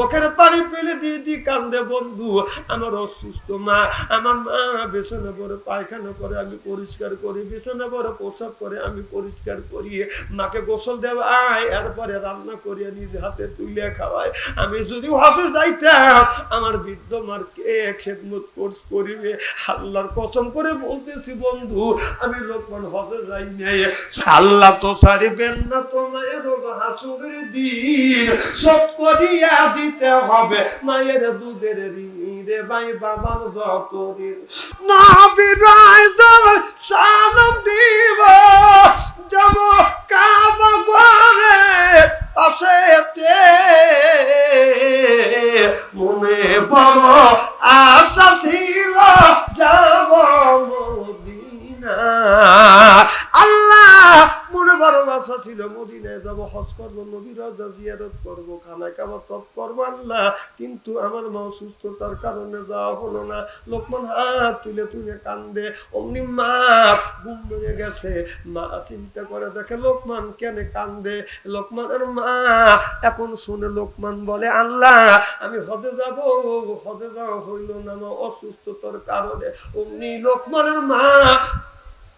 চোখের পানি দিয়ে দি কান্দে, বন্ধু, আমার অসুস্থ মা, আমার মা পরে পায়খানা করে আমি পরিষ্কার করি, বিছানা পরে প্রসাব করে আমি পরিষ্কার করি, মাকে গোসল দেওয়াই এরপরে রান্না করিয়ে নিজ হাতে তুলে খাওয়াই আমি যদি হাতে যাইতাম, আমার বৃদ্ধ মার কে খেদমত কোর্স করিবে। আল্লাহর কসম করে বলতেছি, বন্ধু, আমি লোকমান হতে যাই নাই। আল্লাহ তো ছাড়িবেন না তোমার হাসুরের দিন। সব করিয়া দিতে হবে। মায়ের দুধের ঋণ ভাই বাবার যত ঋণ না বিরায় সালাম দিব। যাব কাবা ঘরে পাশেতে মনে বড় আশা ছিল যাব আশা ছিল মদিনায় যাব, হজ করব, নবীর জিয়ারত করব খানা কাবা তপ করব আল্লাহ। কিন্তু আমার মা অসুস্থতার কারণে যাওয়া হলো না। লোকমান হাত তুলে তুলে কান্দে, অমনি মা ঘুম ভেঙে গেছে। মা চিন্তা করে দেখে লোকমান কেন কান্দে। লোকমানের মা এখন শুনে লোকমান বলে, আল্লাহ, আমি হদে যাব। হদে যাওয়া হইল না আমার অসুস্থতার কারণে। অমনি লোকমানের মা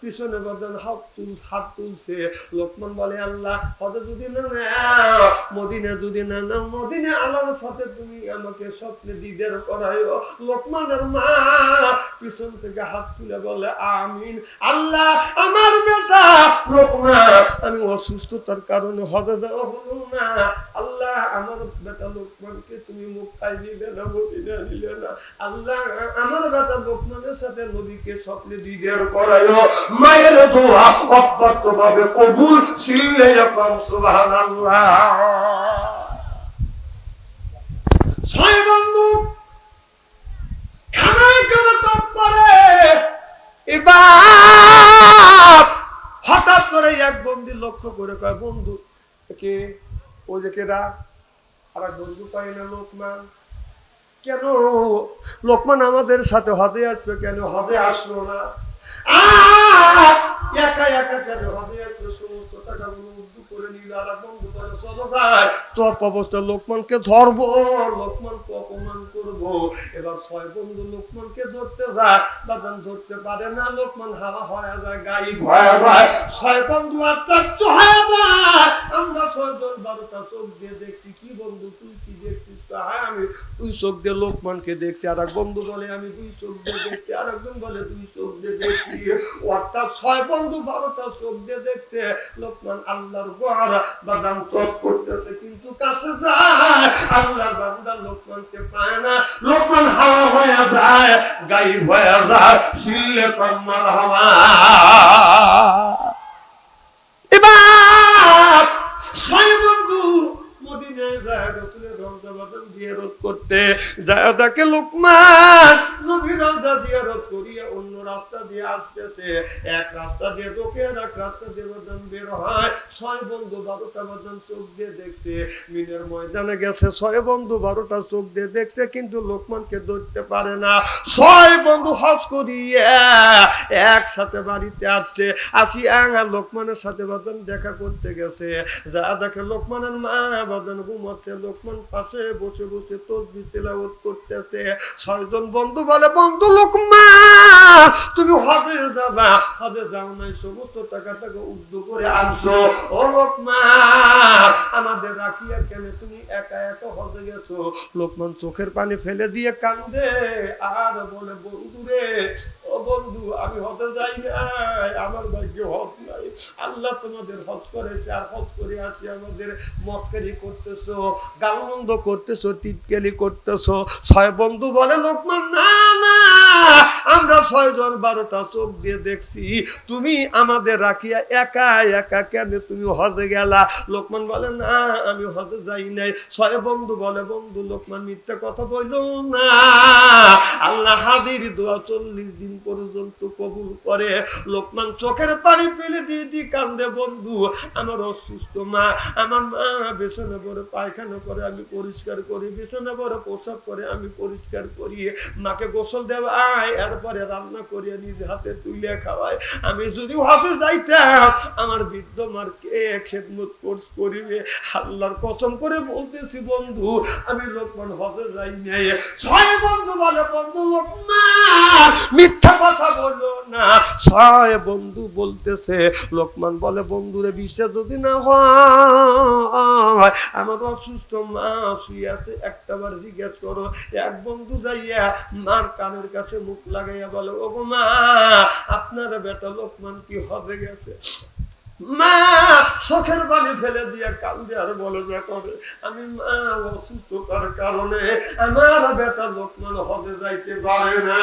পিছনে বলেন হাত তুল, হাত তুলছে। লোকমান বলে, আল্লাহ হতে যদি না নাও মদিনে যদি না মদিনে আল্লাহর সাথে তুমি আমাকে স্বপ্নে দিদের করাইও লোকমানের মা পিছন থেকে হাত তুলে বলে, আমিন। আল্লাহ, আমার বেটা লোকমান আমি অসুস্থতার কারণে হতে দেওয়া হলো না। আল্লাহ আমার বেটা লোকমানকে তুমি মুখাই নিলে না মদিনে নিলে না। আল্লাহ, আমার বেটা লোকমানের সাথে নবীকে স্বপ্নে দিদের করাইও মায়ের দোয়া অব্যর্থ ভাবে কবুল ছিলে এখন, সুবহানাল্লাহ। ছয় বন্ধু, খানায় কেন টপ করে। এবার হঠাৎ করে এক বন্ধু লক্ষ্য করে কয়, বন্ধু কে ওই যে এক বন্ধু পাই না লোকমান? কেন? লোকমান আমাদের সাথে হজে আসবে কেন? হজে আসলো না! একা একা কেন হজে আসলো সমস্ত টাকাগুলো করে করে তপ অবস্থা লোকমানকে ধরবো, লোকমানকে অপমান করব। এবার ছয় বন্ধু লোকমানকে ধরতে যায়। বাদান ধরতে পারে না, লোকমান হাওয়া হয়ে যায় ছয় বন্ধু আচ্ছা হয়ে যায়। আমরা ছয়জন বারোটা চোখ দিয়ে দেখছি, কি বন্ধু, তুই কি দেখছিস? আমি দুই চোখ দিয়ে লোকমানকে দেখছি আর এক বন্ধু বলে, আমি দুই চোখ দিয়ে দেখছি আর একজন বলে, দুই চোখ দিয়ে দেখছি। অর্থাৎ ছয় বন্ধু বারোটা চোখ দিয়ে দেখছে, লোকমান আল্লাহর গড় বাদাম তপ করতেছে, কিন্তু কাছে যায়, আল্লাহর বান্দা লোকমানকে পায় না। লোকমান হাওয়া হয়ে যায় গাই হয়ে যায় শিল্লে কম্মার হাওয়া। জিয়ারত করতে। লোকমান নবী রওজা জিয়ারত করিয়া অন্য রাস্তা দিয়ে আসতেছে। এক রাস্তা দিয়ে ঢোকে আর এক রাস্তা দিয়ে বের হয়। ছয় বন্ধু বারোটা চোখ দিয়ে দেখছে। মিনের ময়দানে গেছে, ছয় বন্ধু বারোটা চোখ দিয়ে দেখছে, কিন্তু লোকমানকে ধরতে পারে না। ছয় বন্ধু হজ করিয়া একসাথে বাড়িতে আসছে। আসি আঙা লোকমানের সাথে বাদন দেখা করতে গেছে। যা দেখে লোকমানের মা বাদন ঘুমাচ্ছে, লোকমান পাশে বসে বসে তসবি তেলাওয়াত করতেছে। ছয়জন বন্ধু বলে, বন্ধু লোকমান তুমি হজে যাবা। হজে যাও নাই, সমস্ত টাকা টাকা উদ্যোগ করে আনছো। ও লোকমান আমাদের রাখিয়া কেন তুমি একা একা হজে গেছো? লোকমান চোখের পানি ফেলে দিয়ে কান্দে, আর বলে বন্ধু রে ও বন্ধু, আমি হতে যাই নাই, আমার ভাগ্যে হজ নাই। আল্লাহ তোমাদের হজ করেছে, আর হজ করে আসি আমাদের। মস্কারি করতেছো, গালমন্দ করতেছো, তিতকেলি করতেছো। ছয় বন্ধু বলে লোকমান, না না। আমরা ছয়জন বারোটা চোখ দিয়ে দেখছি, তুমি আমাদের রাখিয়া একা একা কেন তুমি হজে গেলা? লোকমান বলে, না, আমি হজে যাই নাই। ছয় বন্ধু বলে, বন্ধু, লোকমান মিথ্যা কথা বইল না। আল্লাহ হাজির দোয়া চল্লিশ দিন পর্যন্ত কবুল করে। লোকমান চোখের পানি ফেলে দিয়ে দি কান্দে, বন্ধু, আমার অসুস্থ মা, আমার মা বেসনে পরে পায়খানা করে আমি পরিষ্কার করি, বিছানা পরে প্রসাব করে আমি পরিষ্কার করি। মাকে গোসল দেওয়া, আয় আর পরে রান্না করিয়া নিজে হাতে তুলে খাওয়ায়। আমি যদি হজে যাইতাম, আমার বৃদ্ধ মার কে খেদমত কোর্স করিবে। আল্লাহর কসম করে বলতেছি, বন্ধু, আমি লোকমান হজে যাই নাই। ছয় বন্ধু বলে, বন্ধু মিথ্যা কথা বলো না। ছয় বন্ধু বলতেছে, লোকমান বলে, বন্ধুরে, বিশ্বাস যদি না হয়, আমার অসুস্থ মা শুয়ে আছে একটা বার জিজ্ঞেস করো, এক বন্ধু যাইয়া মার কানের কাছে মুখ লাগাইয়া বলে, ও মা, আপনার বেটা লোকমান কি হবে গেছে? মা ফেলে দিয়ে বলে আমি মা, অসুস্থতার কারণে আমার বেটা লোকমান হবে যাইতে পারে না।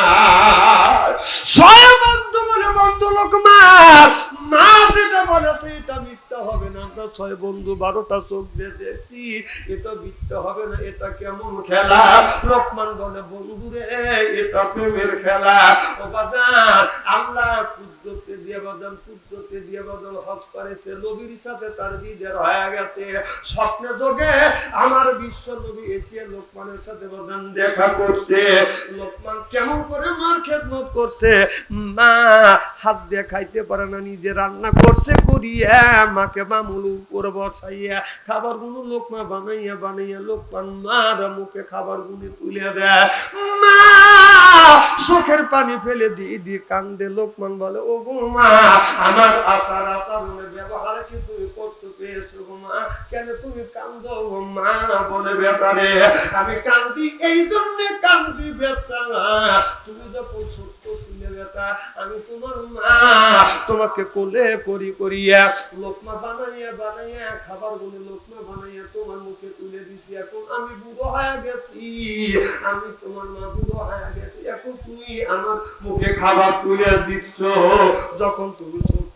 বন্ধু বলে বন্ধু লোকমান, মা যেটা বলেছে এটা মিথ্যা হবে না। আমরা ছয় বন্ধু, বারোটা চোখ দিয়ে দেখছি, এটা মিথ্যা হবে না, এটা কেমন খেলা? লোকমান বলে বন্ধু রে এটা প্রেমের খেলা। ও আল্লাহ কুদ্দতে করেছে, নবীর সাথে তার দিদের হয়ে গেছে। যোগে আমার বিশ্ব নবী লোকমানের সাথে দেখা করছে। লোকমান কেমন করে মার খেদমত করছে? মা হাত দিয়ে পারে না, নিজে রান্না করছে, করিয়া মাকে মামুল উপর বসাইয়া খাবারগুলো লোকমা বানাইয়া বানাইয়া লোকমান মার মুখে খাবার গুলি তুলে দেয়। মা চোখের পানি ফেলে দিয়ে দিয়ে কান্দে। লোকমান বলে, ও আমার আসার কি তুমি কষ্ট পেয়েছ মা কেন তুমি মা বলে আমি কান্দি, এই জন্য কান্দি বেটা। তুমি যখন সত্য বেটা, আমি তোমার মা। তোমাকে কোলে করি করিয়া লোকমা বানাইয়া বানাইয়া খাবারগুলো লোকমা বানাইয়া তোমার মুখে এখন আমি বুড়ো হয়ে গেছি। আমি তোমার মা বুড়ো হয়ে গেছি। এখন তুই আমার মুখে খাবার তুলে দিচ্ছ। যখন তুমি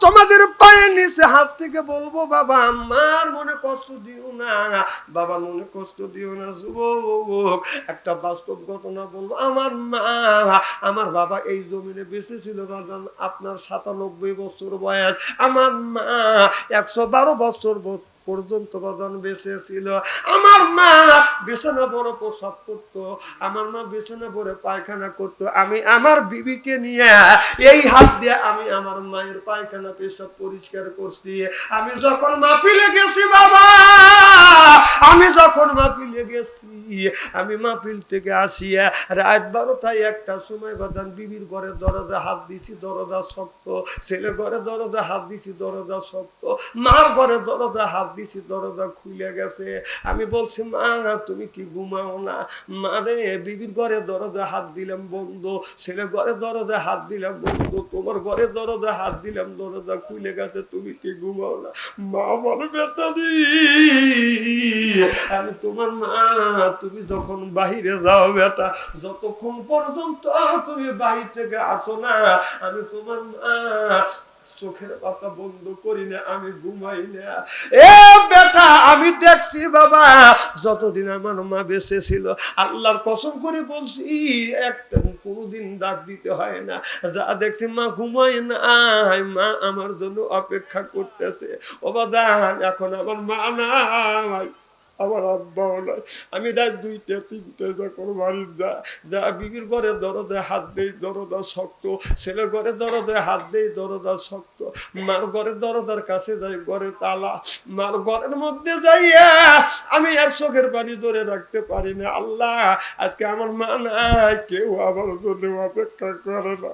তোমাদের পায়ে নিচে হাত থেকে বলব, বাবা, আমার মনে কষ্ট দিও না। বাবা, মনে কষ্ট দিও না, যুবক। একটা বাস্তব ঘটনা বলব, আমার মা, আমার বাবা এই জমিনে বেঁচে ছিল, বাবা, আপনার সাতানব্বই বছর বয়স। আমার মা একশো বারো বছর ব- পর্যন্ত বাদান বেঁচে ছিল আমার মা বিছানা বড় প্রসাব করত, আমার মা বিছানা বড় পায়খানা করত। আমি আমার বিবিকে নিয়ে এই হাত দিয়ে আমি আমার মায়ের পায়খানা পেশাব পরিষ্কার করছি। আমি যখন মাপিলে গেছি বাবা যখন মাপিলে গেছি আমি মাপিল থেকে আসিয়া রাত বারোটায় একটা সময় বাদান, বিবির ঘরে দরজা, হাত দিছি, দরজা শক্ত, ছেলে ঘরে দরজা, হাত দিছি, দরজা শক্ত, মার ঘরে দরজা, হাত দিছি, দরজা খুলে গেছে। আমি বলছি, মা, তুমি কি ঘুমাও না? মারে বিবির ঘরে দরজা, হাত দিলাম বন্ধ, ছেলে ঘরে দরজা, হাত দিলাম বন্ধ, তোমার ঘরে দরজা, হাত দিলাম দরজা খুলে গেছে, তুমি কি ঘুমাও না? মা, বলে, বেটা দি। তোমার মা, তুমি যখন বাহিরে যাও বেটা, যতক্ষণ পর্যন্ত তুমি বাহির থেকে আসো না, আমি তোমার মা, চোখের পাতা বন্ধ করি না, আমি ঘুমাই না। এ বেটা, আমি দেখছি বাবা, যতদিন আমার মা বেঁচে ছিল, আল্লাহর কসম করে বলছি, একটা কোনোদিন ডাক দিতে হয় না। যা দেখছি মা ঘুমায় না মা আমার জন্য অপেক্ষা করতেছে। ও বাদান এখন আমার মা নাই। আমার আব্বাও নাই আমি রাত দুইটা, তিনটে যখন বাড়ি যা যা বিবির ঘরে দরদে হাত দেই দরদা শক্ত ছেলে ঘরে দরদে হাত দেই দরদা শক্ত, মার ঘরে দরদার কাছে যাই, ঘরে তালা, মার ঘরের মধ্যে যাইয়া আমি আর চোখের পানি ধরে রাখতে পারি না। আল্লাহ, আজকে আমার মা নাই, কেউ আমার জন্য অপেক্ষা করে না।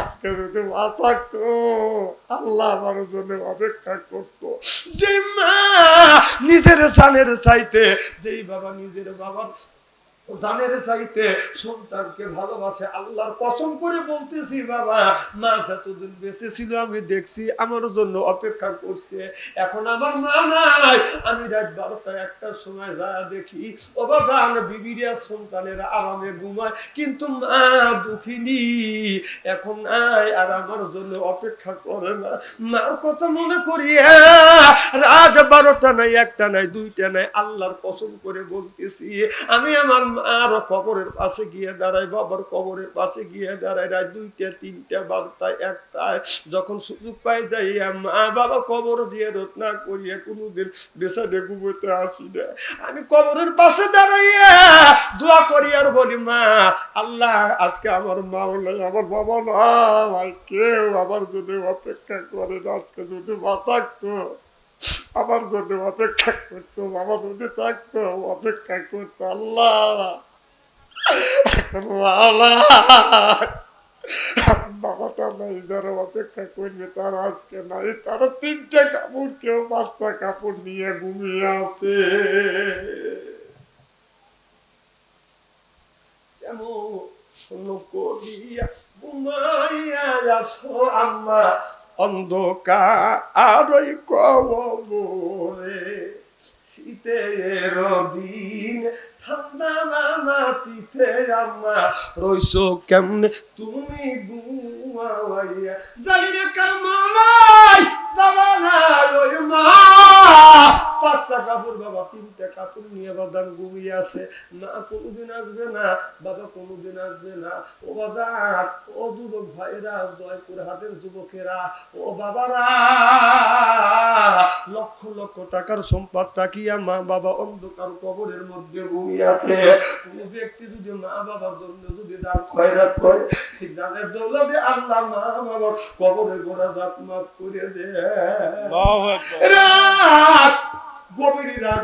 আজকে যদি মা থাকতো, আল্লাহ আমার জন্য অপেক্ষা করতো। যে মা সানের সাইতে যেই বাবা নিজের বাবার জানের চাইতে সন্তানকে ভালোবাসে, আল্লাহর কসম করে বলতেছি, বাবা, মা যতদিন বেঁচে ছিল, আমি দেখছি আমার জন্য অপেক্ষা করছে। এখন আমার মা নাই। আমি রাত বারোটা একটার সময় যা দেখি, ও বাবা, আমরা বিবিরিয়া সন্তানেরা আরামে ঘুমায়। কিন্তু মা দুঃখিনী, এখন নাই আর আমার জন্য অপেক্ষা করে না। মার কথা মনে করি রাত বারোটা নাই, একটা নাই, দুইটা নাই, আল্লাহর কসম করে বলতেছি, আমি আমার মার কবরের পাশে গিয়ে দাঁড়াই বাবার কবরের পাশে গিয়ে দাঁড়াই রাত দুইটা, তিনটা, বারোটায়, একটায় যখন সুযোগ পাই যাই মা বাবা কবর দিয়ে রোদ না করিয়ে কোনোদিন বেসাদে ঘুমোতে আসি না। আমি কবরের পাশে দাঁড়াইয়া দোয়া করি আর বলি, মা, আল্লাহ আজকে আমার মা নাই আমার বাবা না ভাই কেউ আমার যদি অপেক্ষা করে আজকে যদি মা থাকতো আমার জন্য অপেক্ষা করতো বাবা যদি থাকতো অপেক্ষা করতো আল্লাহ। বাবাটা নাই, যারা অপেক্ষা করবে তারা আজকে নাই, তারা কাপড়, কেউ পাঁচটা কাপড় নিয়ে ঘুমিয়ে আছে। ঘুমাইয়া আম্মা অন্ধকার আরই কবরে শীতের দিন ঠান্ডা মাটিতে আম্মা রইছো কেমনে? তুমি ঘুমাইয়া জানি না কার বাবা, না রই মা পাঁচটা কাপড় বাবা তিনটা কাপড় নিয়ে বাদান ঘুমিয়ে আছে। মা কোনোদিন আসবে না। বাবা কোনোদিন আসবে না। ও বাবা ও যুবক ভাইরা জয়পুর হাটের যুবকেরা ও বাবারা লক্ষ লক্ষ টাকার সম্পদ রাখিয়া মা বাবা অন্ধকার কবরের মধ্যে ঘুমিয়ে আছে। কোন ব্যক্তি যদি মা বাবার জন্য যদি দান খয়রাত করে এই দানের দৌলতে আল্লাহ মা বাবার কবরে গোড়া দাঁত মাফ করে দেয়। রাত গভীর রাগ